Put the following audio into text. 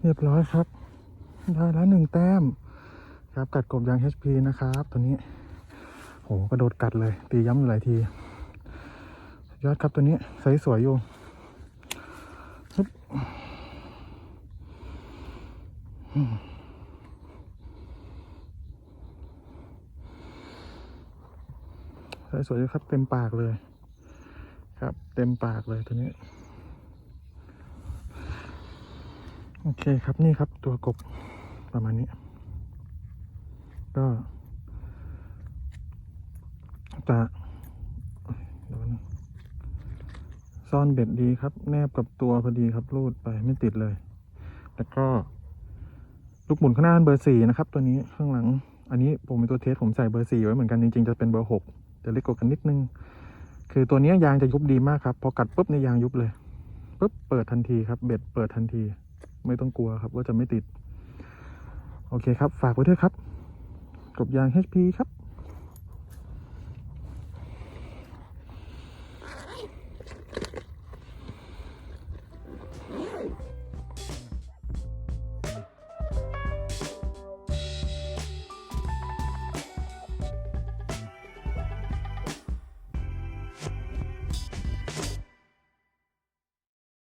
เรียบร้อยครับ ได้แล้วหนึ่งแต้ม ครับกัดกบยาง HP นะครับ ตัวนี้โหกระโดดกัดเลย ตีย้ำหลายที ยอดครับตัวนี้ไซส์สวยอยู่ฮึบอืมไซส์สวยอยู่ครับ เต็มปากเลย ครับ เต็มปากเลยตัวนี้ โอเคครับนี่ครับตัวกบประมาณนี้ ก็จะซ่อนเบ็ดดีครับ แนบกับตัวพอดีครับรูดไปไม่ติดเลย แล้วก็ ลูกหมุนข้างหน้าเบอร์สี่นะครับ ตัวนี้ข้างหลัง อันนี้ผมเป็นตัวเทสผมใส่เบอร์สี่ไว้เหมือนกันจริงๆจะเป็นเบอร์หกจะเล็กกว่ากันนิดนึง คือตัวนี้ยางจะยุบดีมากครับ พอกัดปุ๊บในยางยุบเลยปุ๊บเปิดทันทีครับ เบ็ดเปิดทันที ไม่ต้องกลัวครับว่าจะไม่ติด โอเคครับ ฝากไว้ด้วยครับ กบยาง HP ครับ